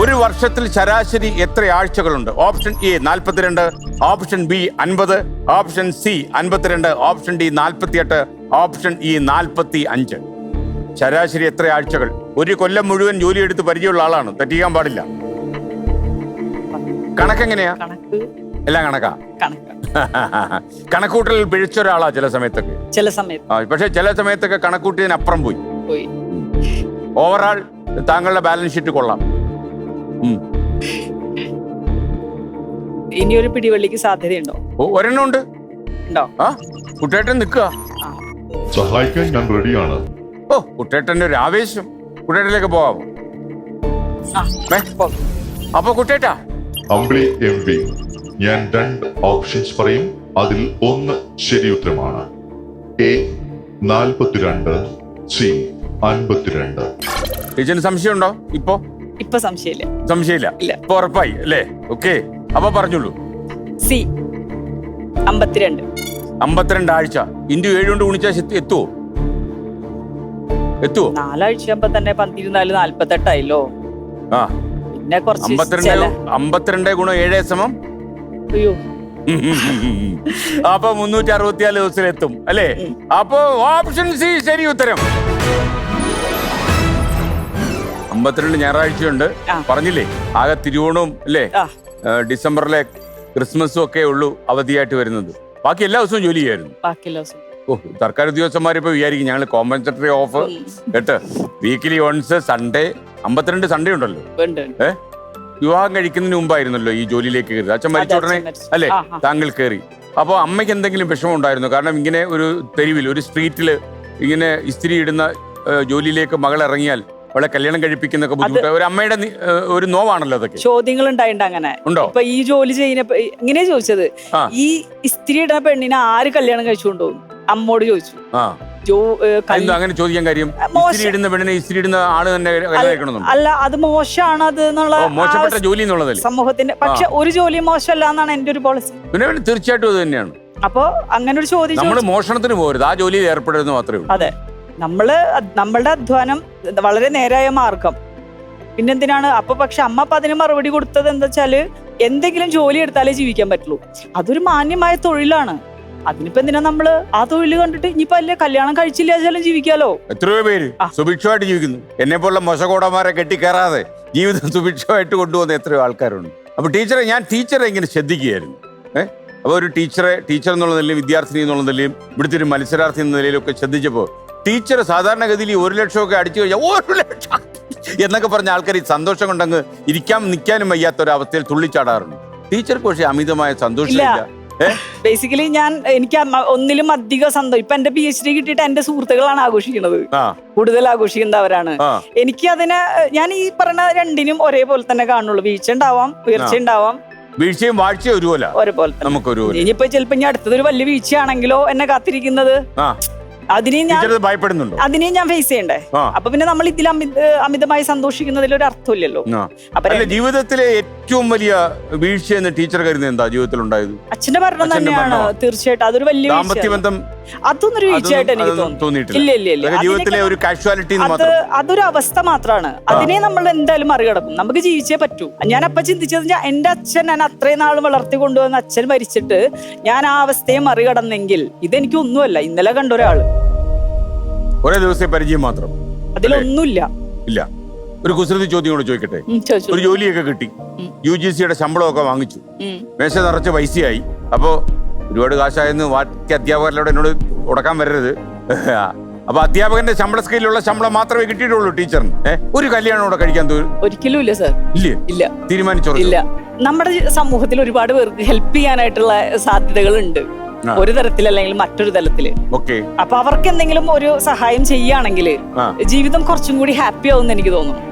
ഒരു വർഷത്തിൽ ശരാശരി എത്ര ആഴ്ചകളുണ്ട്? ഓപ്ഷൻ എ നാൽപ്പത്തിരണ്ട് ഓപ്ഷൻ ബി അൻപത് ഓപ്ഷൻ സി അൻപത്തിരണ്ട് ഓപ്ഷൻ ഡി നാൽപ്പത്തിയെട്ട് ഓപ്ഷൻ ഇ നാൽപ്പത്തി അഞ്ച് ശരാശരി എത്ര ആഴ്ചകൾ? ഒരു കൊല്ലം മുഴുവൻ ജോലി എടുത്ത് പരിചയമുള്ള ആളാണ്. തെറ്റിക്കാൻ പാടില്ല. കണക്കെങ്ങനെയാ? കണക്ക്. എല്ലാം കണക്കാ? കണക്ക്. കണക്കൂട്ടലിൽ പിഴച്ച ഒരാളാ ചില സമയത്തൊക്കെ. ചില സമയത്ത് പക്ഷെ ചില സമയത്തൊക്കെ കണക്കൂട്ടിയതിനപ്പുറം പോയി. ഓവറാൾ താങ്കളുടെ ബാലൻസ് ഷീറ്റ് കൊള്ളാം. ഇനി ഒരു പിടിവള്ളിക്ക് സാധ്യതയുണ്ടോ? ഓ ഒരെണ്ണം ഉണ്ട്. ഉണ്ടോ? ആ കുട്ടേട്ടൻ നിൽക്കുക. സഹായിക്കാൻ ഞാൻ റെഡിയാണ്. ഓ കുട്ടേട്ടന്റെ ഒരു ആവേശം. കുട്ടേട്ടനിലേക്ക് പോവാം. അപ്പൊ കുട്ടേട്ടാ അമ്പിളി എം പി ഞാൻ രണ്ട് ഓപ്ഷൻസ് പറയും. അതിൽ ഒന്ന് ശരി ഉത്തരമാണ്. എ നാൽപ്പത്തിരണ്ട് സി അൻപത്തിരണ്ട്. ടീച്ചറിന് സംശയമുണ്ടോ? ഇപ്പോ? ഇപ്പൊ സംശയമില്ല. സംശയമില്ല. ഇല്ല. ഇപ്പൊ ഉറപ്പായി അല്ലേ? ഓക്കെ. അപ്പൊ പറഞ്ഞോളൂ. സി. അമ്പത്തിരണ്ട്. അമ്പത്തിരണ്ട് ആഴ്ച. ഇന്ത്യ ഏഴ് കൊണ്ട് ഗുണിച്ചാൽ ശരി- എത്തുവോ? എത്തുവോ നാലാഴ്ചയാകുമ്പോ തന്നെ പന്തിരുന്നാൽ നാല്പത്തെട്ടായല്ലോ. ആ. പിന്നെ കുറച്ച് അമ്പത്തിരണ്ട് ചില അമ്പത്തിരണ്ട് ഗുണം ഏഴ് സമം അയ്യോ. അപ്പൊ മുന്നൂറ്റി അറുപത്തിനാല് ദിവസത്തിലെത്തും അല്ലേ? അപ്പൊ ഓപ്ഷൻ സി ശരി ഉത്തരം. അമ്പത്തിരണ്ട് ഞായറാഴ്ചയുണ്ട്. പറഞ്ഞില്ലേ ആകെ തിരുവോണവും അല്ലേ? ഡിസംബറിലെ ക്രിസ്മസും ഒക്കെ ഉള്ളൂ അവധിയായിട്ട് വരുന്നത്. ബാക്കി എല്ലാ ദിവസവും ജോലി ചെയ്യായിരുന്നു. ദിവസം ഓ സർക്കാർ ഉദ്യോഗസ്ഥന്മാരിപ്പോ വിചാരിക്കും ഞങ്ങൾ കോമ്പൻസറ്ററി ഓഫ് കേട്ട് വീക്കിലി വൺസ് സൺഡേ അമ്പത്തിരണ്ട് സൺഡേ ഉണ്ടല്ലോ. ഉണ്ട് ഉണ്ട്. ഏ? വിവാഹം കഴിക്കുന്നതിന് മുമ്പായിരുന്നല്ലോ ഈ ജോലിയിലേക്ക് കയറി അച്ഛൻ മരിച്ച ഉടനെ അല്ലേ. താങ്കൾ കയറി. അപ്പൊ അമ്മയ്ക്ക് എന്തെങ്കിലും വിഷമം ഉണ്ടായിരുന്നു കാരണം ഇങ്ങനെ ഒരു തെരുവിൽ ഒരു സ്ട്രീറ്റിൽ ഇങ്ങനെ ഇസ്തിരി ഇടുന്ന ജോലിയിലേക്ക് മകൾ ഇറങ്ങിയാൽ അവളെ കല്യാണം കഴിപ്പിക്കുന്നൊക്കെ ബുദ്ധിമുട്ട്. ഒരു അമ്മയുടെ ഒരു നോവാണല്ലോ അതൊക്കെ. ചോദ്യങ്ങൾ ഉണ്ടായിട്ടുണ്ട് അങ്ങനെ. ഉണ്ടോ? ഇപ്പൊ ഈ ജോലി ചെയ്യുന്ന ഇങ്ങനെ ചോദിച്ചത്. ഈ സ്ത്രീയുടെ ഇടുന്ന പെണ്ണിനെ ആര് കല്യാണം കഴിച്ചുകൊണ്ടു കൊണ്ടുപോകും അമ്മോട് ചോദിച്ചു. അങ്ങനെ ചോദിക്കാൻ കാര്യം. ഇടുന്ന പെണ്ണിനെ ഇടുന്ന ആൾ തന്നെ അല്ല അത് മോശമാണ് അത് എന്നുള്ള മോശപ്പെട്ട ജോലി എന്നുള്ളതല്ലേ? സമൂഹത്തിന്റെ പക്ഷെ ഒരു ജോലി മോശമല്ല എന്നാണ് എന്റെ ഒരു പോളിസി പിന്നെ തീർച്ചയായിട്ടും അത് തന്നെയാണ്. അപ്പൊ അങ്ങനെ ഒരു ചോദ്യം നമ്മൾ. മോഷണത്തിന് പോകരുത്. ആ ജോലിയിൽ ഏർപ്പെടരുത് മാത്രമേ ഉള്ളൂ. അതെ. നമ്മൾ അത് നമ്മളുടെ അധ്വാനം വളരെ നേരായ മാർഗം പിന്നെന്തിനാണ്? അപ്പൊ പക്ഷെ അമ്മ അപ്പൊ അതിന് മറുപടി കൊടുത്തത് എന്താ വെച്ചാൽ എന്തെങ്കിലും ജോലി എടുത്താലേ ജീവിക്കാൻ പറ്റുള്ളൂ. അതൊരു മാന്യമായ തൊഴിലാണ്. അതിനിപ്പോ എന്തിനാ നമ്മൾ ആ തൊഴിൽ കണ്ടിട്ട് ഇനിയിപ്പോ അല്ലേ കല്യാണം കഴിച്ചില്ല വെച്ചാലും ജീവിക്കാലോ? എത്രയോ പേര്. സുഭിക്ഷമായിട്ട് ജീവിക്കുന്നു. എന്നെ പോലുള്ള മൊശകോടന്മാരെ കെട്ടിക്കയറാതെ ജീവിതം സുഭിക്ഷമായിട്ട് കൊണ്ടുവന്ന എത്രയോ ആൾക്കാരുണ്ട്. അപ്പൊ ടീച്ചറെ ഞാൻ ടീച്ചറെ ഇങ്ങനെ ശ്രദ്ധിക്കുകയായിരുന്നു. ഏഹ് അപ്പൊ ഒരു ടീച്ചറെ ടീച്ചർ എന്നുള്ള നിലയിലും വിദ്യാർത്ഥിനി എന്നുള്ള നിലയിലും ഇവിടുത്തെ ഒരു മത്സരാർത്ഥി എന്ന നിലയിലൊക്കെ ശ്രദ്ധിച്ചപ്പോൾ ടീച്ചർ സാധാരണഗതിയിൽ ഈ ഒരു ലക്ഷമൊക്കെ അടിച്ചു കഴിഞ്ഞാൽ ഒരു ലക്ഷം. എന്നൊക്കെ പറഞ്ഞ ആൾക്കാർ ഈ സന്തോഷം കൊണ്ടങ്ങ് ഇരിക്കാൻ നിൽക്കാനും വയ്യാത്ത ഒരു അവസ്ഥയിൽ തുള്ളിച്ചാടാറുണ്ട്. ടീച്ചർക്ക് പക്ഷേ അമിതമായ സന്തോഷമില്ല. ഏഹ് ബേസിക്കലി ഞാൻ എനിക്ക് ഒന്നിലും അധികം സന്തോഷം ഇപ്പൊ എന്റെ പി എച്ച് ഡി കിട്ടിയിട്ട് എന്റെ സുഹൃത്തുക്കളാണ് ആഘോഷിക്കുന്നത്. കൂടുതൽ ആഘോഷിക്കുന്നവരാണ്. എനിക്ക് അതിന് ഞാൻ ഈ പറഞ്ഞ രണ്ടിനും ഒരേപോലെ തന്നെ കാണുള്ളൂ. വീഴ്ച ഉണ്ടാവാം ഉയർച്ച ഉണ്ടാവാം. വീഴ്ചയും വാഴ്ചയും ഒരുപോലെ. ഒരേപോലെ തന്നെ. നമുക്ക് ഒരുപോലെ ഇനിയിപ്പോ ചിലപ്പോ ഇനി അടുത്തതൊരു വലിയ വീഴ്ചയാണെങ്കിലോ എന്നെ കാത്തിരിക്കുന്നത്. ആ അതിനെയും ഞാൻ ഭയപ്പെടുന്നുണ്ടോ? അതിനെയും ഞാൻ ഫേസ് ചെയ്യണ്ടേ? അപ്പൊ പിന്നെ നമ്മൾ ഇതിൽ അമിതമായി സന്തോഷിക്കുന്നതിൽ ഒരു അർത്ഥമില്ലല്ലോ. അപ്പൊ ജീവിതത്തിലെ ഏറ്റവും വലിയ വീഴ്ച എന്ന് ടീച്ചർ കരുതുന്നത് എന്താ? ജീവിതത്തിൽ ഉണ്ടായത് അച്ഛന്റെ അച്ഛന്റെ തന്നെയാണ് തീർച്ചയായിട്ടും. അതൊരു വലിയ ദാമ്പത്യ. ബന്ധം അതൊന്നും ഒരു വീഴ്ചയായിട്ട് എനിക്ക് തോന്നിയിട്ടില്ല. ഇല്ല ഇല്ല ഇല്ല. ജീവിതത്തിലെ ഒരു കാഷ്വാലിറ്റി അത് അതൊരു അവസ്ഥ മാത്രമാണ്. അതിനെ നമ്മൾ എന്തായാലും മറികടക്കും. നമുക്ക് ജീവിച്ചേ പറ്റൂ. ഞാൻ അപ്പൊ ചിന്തിച്ചത് എന്റെ അച്ഛൻ ഞാൻ അത്രയും നാൾ വളർത്തി കൊണ്ടുവന്ന അച്ഛൻ മരിച്ചിട്ട് ഞാൻ ആ അവസ്ഥയെ മറികടന്നെങ്കിൽ ഇതെനിക്ക് ഒന്നുമല്ല. ഇന്നലെ കണ്ട ഒരാൾ. ഒരേ ദിവസത്തെ പരിചയം മാത്രം. അതിലൊന്നുമില്ല. ഇല്ല. ഒരു കുസൃതി ചോദ്യം കൂടെ ചോദിക്കട്ടെ? ഒരു ജോലിയൊക്കെ കിട്ടി. യു ജി സിയുടെ ശമ്പളമൊക്കെ വാങ്ങിച്ചു. മേശ നിറച്ച് പൈസയായി. അപ്പോ ഒരുപാട് കാശായെന്ന് ബാക്കി അധ്യാപകരിലൂടെ എന്നോട് ഉടക്കാൻ വരരുത്. അപ്പൊ അധ്യാപകന്റെ ശമ്പള സ്കെയിലുള്ള ശമ്പളം മാത്രമേ കിട്ടിയിട്ടുള്ളൂ ടീച്ചറിന്. ഒരു കല്യാണം കൂടെ കഴിക്കാൻ ഒരിക്കലും ഇല്ല സാർ. ഇല്ല? ഇല്ല. തീരുമാനിച്ചോ ഇല്ല. നമ്മുടെ സമൂഹത്തിൽ ഒരുപാട് പേർക്ക് ഹെൽപ്പ് ചെയ്യാനായിട്ടുള്ള സാധ്യതകൾ ഉണ്ട് തരത്തിൽ ഒരു തരത്തിലല്ലെങ്കിൽ മറ്റൊരു തലത്തിൽ ഓക്കെ. അപ്പൊ അവർക്ക് എന്തെങ്കിലും ഒരു സഹായം ചെയ്യുകയാണെങ്കിൽ ജീവിതം കുറച്ചും കൂടി ഹാപ്പി ആവും എനിക്ക് തോന്നുന്നു.